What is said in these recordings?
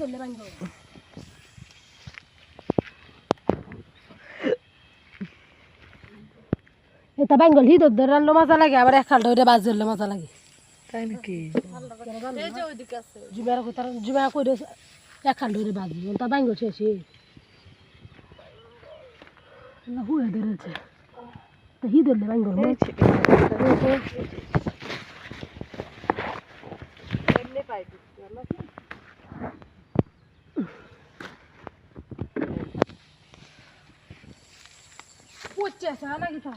ধরলে এটা বাঙ্গল হি দর রান্না মজা লাগে আবার এক খাল ধরে বাজ ধরলে মজা লাগে তাই নাকি জুমেরা কোথাও জুমেরা করে এক খাল ধরে বাজ তা বাঙ্গল শেষে হুয়ে ধরেছে তা হি ধরলে বাঙ্গল পচেছে নাকি তা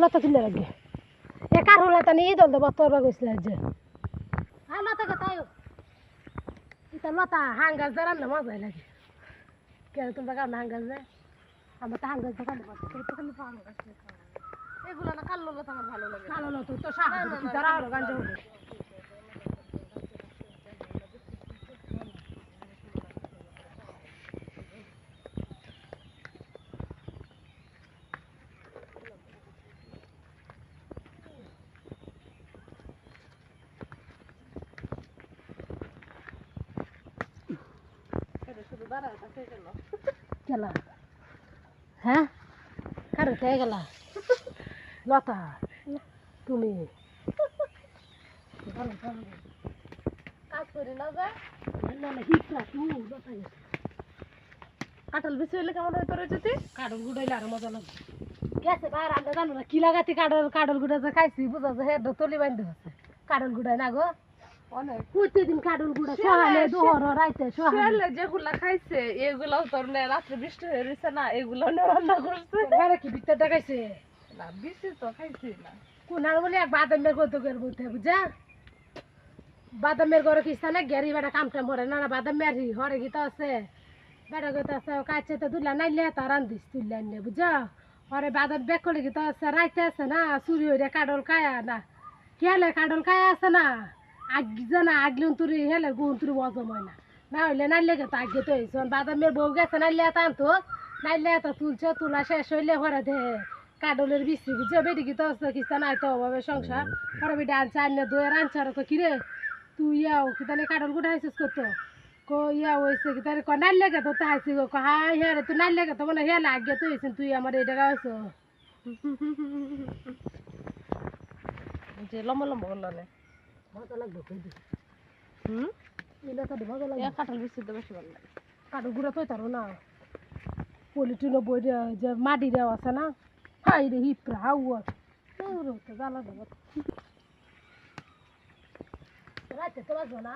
লতা তুলে রাখবে এ, কার হলা তা নিয়ে দল দেবো, তোর গেছিল যে। হ্যাঁ লতা কে তাই এটা লতা, হাঙ্গাস দ্বারা না মজাই লাগে। কেন তোমরা কারণ হাঙ্গাল দেয় আমরা তো হাঙ্গাস দোকানে পাচ্ছি তো খালি হাঙ্গাস এগুলো না কালো লতা আমার ভালো লাগে? কালো লতা তো সাহায্য তারা গেল। হ্যাঁ? কারও তাই গেল? লতা তুমি। তুই কাঁঠাল বেশি হইলে কেমন হইতো রে যদি? কাডল গুড়াইলে আরও মজা লাগবে গেছে বাইরে আমরা জানো না কি লাগাতি কাডল কাডল গুড়া যে খাইছি বুঝা যে হেড তলি বান্ধে কাডল গুড়াই না গো? প্রতিদিন কাডল গুড়া সহালে দোহর রাইতে সহালে যেগুলা খাইছে এগুলাও তোর রাত্রে বৃষ্টি হয়ে রয়েছে না এগুলো রান্না করছে। ঘরে কি ভিতরটা খাইছে না বেশি তো খাইছি না। কোনার বলে এক বাদামের কত করে বলতে বুঝা বাদামের ঘরে কিস্তানে গেরি বেটা কাম টাম করে। না না বাদাম মেরি হরে গীত আছে। বেটা গীত আছে কাছে তো দুলা নাইলে তা রান্ধিস বুঝা হরে বাদাম বেক করে গীত আছে রাইতে আছে না চুরি হইরে কাডল কায়া না। কেলে কাডল কায়া আছে না। আগ জানা আগলে তুরি হেলে গুণ তুরি বজম হয় না। না হইলে নাইলে তো আগে তো হয়েছে বাদামের বউ গেছে, নাইলে তা আনতো। নাইলে তা তুলছে, তুলা শেষ হইলে হরে দে, কাডলের বিসি বুঝে বেটি গীত আছে কিস্তা নাই তো অভাবে সংসার। হরে বেটি আনছে আনলে দইয়ের আনছে আর তো কিরে? তুই ইয়াও কিতানে কাডল গুটা হাইছিস কত কো ইয়া হয়েছে ক নাইলে গে তো হাইছি গো ক হাই হে রে, তুই নাইলে গে তো বলে হেলে আগে তো হয়েছেন তুই আমার এই জায়গা হয়েছ যে লম্বা লম্বা নে। মজা লাগবে কই দি হুম ইলা তো মজা এ লাগবে কাঁঠাল বেশি তো বেশি ভালো লাগে কাঠের গুঁড়া তো তারো না পলিটিনো বই যে মাটি দেওয়া আছে না হাই রে হিপরা হাউয়া তো জ্বালা দেবো রাতে তো বাজবো না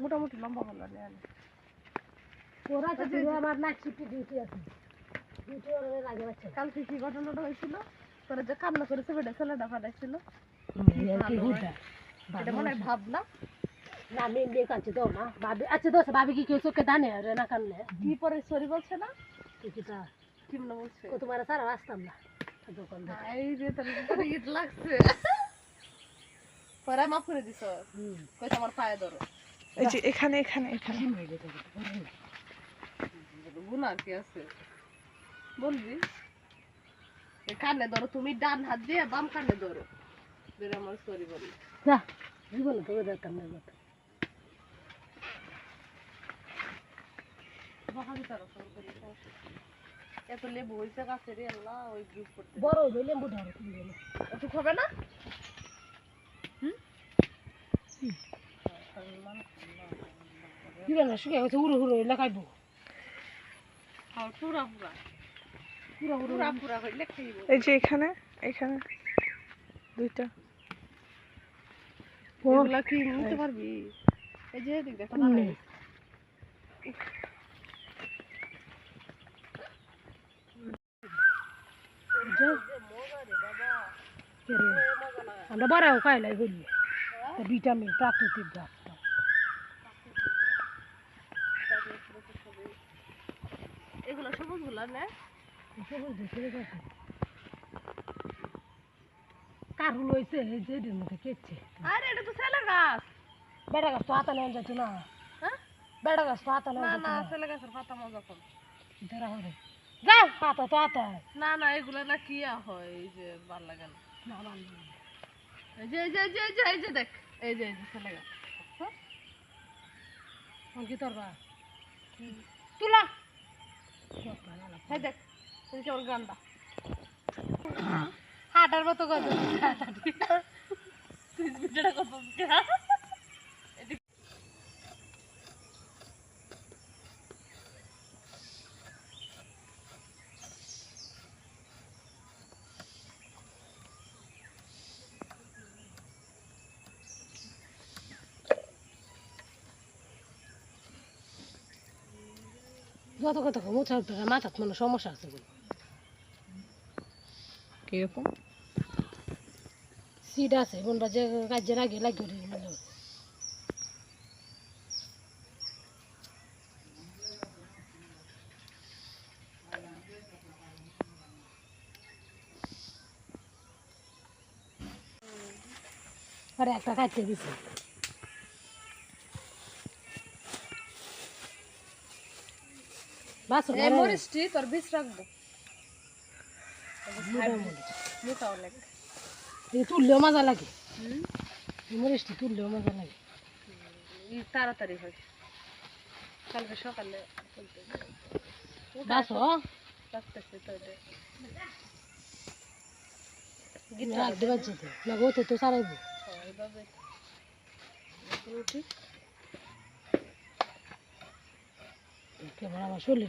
মোটামুটি লম্বা করল নে ওরা তো আমার নাইট শিফটে ডিউটি আছে। ডিউটি ওরা লাগে বাচ্চা। কালকে কি ঘটনাটা হয়েছিল? তোরা যে কান্না করেছে বেটা ছেলেটা ফাটাইছিল এটা মনে হয় ভাব না কাছে তো ভাবি আচ্ছা দোষ ভাবি কি কেউ চোখে দানে রে না কি পরে সরি বলছে না? কিছুটা কি মনে বলছে? ও তোমার সারা আসতাম না দোকান এই তোর ইট লাগছে। পরে মাফ করে দিছ। আমার পায়ে ধরো। এই যে এখানে এখানে এখানে। গুণ আর কি আছে? বলবি? কানে ধরো তুমি ডান হাত দিয়ে বাম কানে ধরো। ধরে আমার সরি বলি। জীবন দেখতাম না এত লেবু হয়েছে গাছে রে আল্লাহ ওই গ্রুপ করতে বড় লেম্বু ধরে তুমি একটু খাবে না? কি বলে শুকে গেছে উড়ো উড়ো খাইবো খাও পুরা পুরা পুরো উড়ো পুরা পুরা হইলে খাইব এই যে এখানে এখানে। দুইটা। এগুলা কি নিতে পারবি? এই যে এদিক দেখো না আমরা বড়াও খাইলাই বলি ভিটামিন প্রাকৃতিক গাছটা এগুলো গেছে কারু লইছে এই যে কেটছে। আরে এটা তো ছেলে গাছ। বেড়া গাছ তো হাতে নেওয়া না। হ্যাঁ? বেড়া গাছ তো হাতে না নেওয়া ছেলে গাছের পাতা মজা কম। ধরা তো হাতে। না না এগুলো না কি হয় এই যে ভালো লাগে না। না ভালো এই যে এই যে এই যে এই যে দেখ এই যে এই যে ছেলে গাছ। হ্যাঁ? কি তোর বা। তুলা। এই দেখ এই কেমন গান্ডা হাটার মতো কত তুই কত যত কত মোছা মাথাত মানে সমস্যা আছে কীরকম? সিট আছে কোনটা যে কাজের আগে লাগিয়ে একটা কাটতে দিছে। বাস এই মরিচটি তোর বীজ রাখব মোটামুটি মোটা অনেক এই তুললেও মজা লাগে হুম এই মরিচটি তুললেও মজা লাগে ই তাড়াতাড়ি হয় কালকে সকালে তুলতে বাস রাখতেছি তো এটা রাখ দেবার যেতে না গোতে তো সারাইবো হ্যাঁ, এইভাবে রুটি الكاميرا مشغول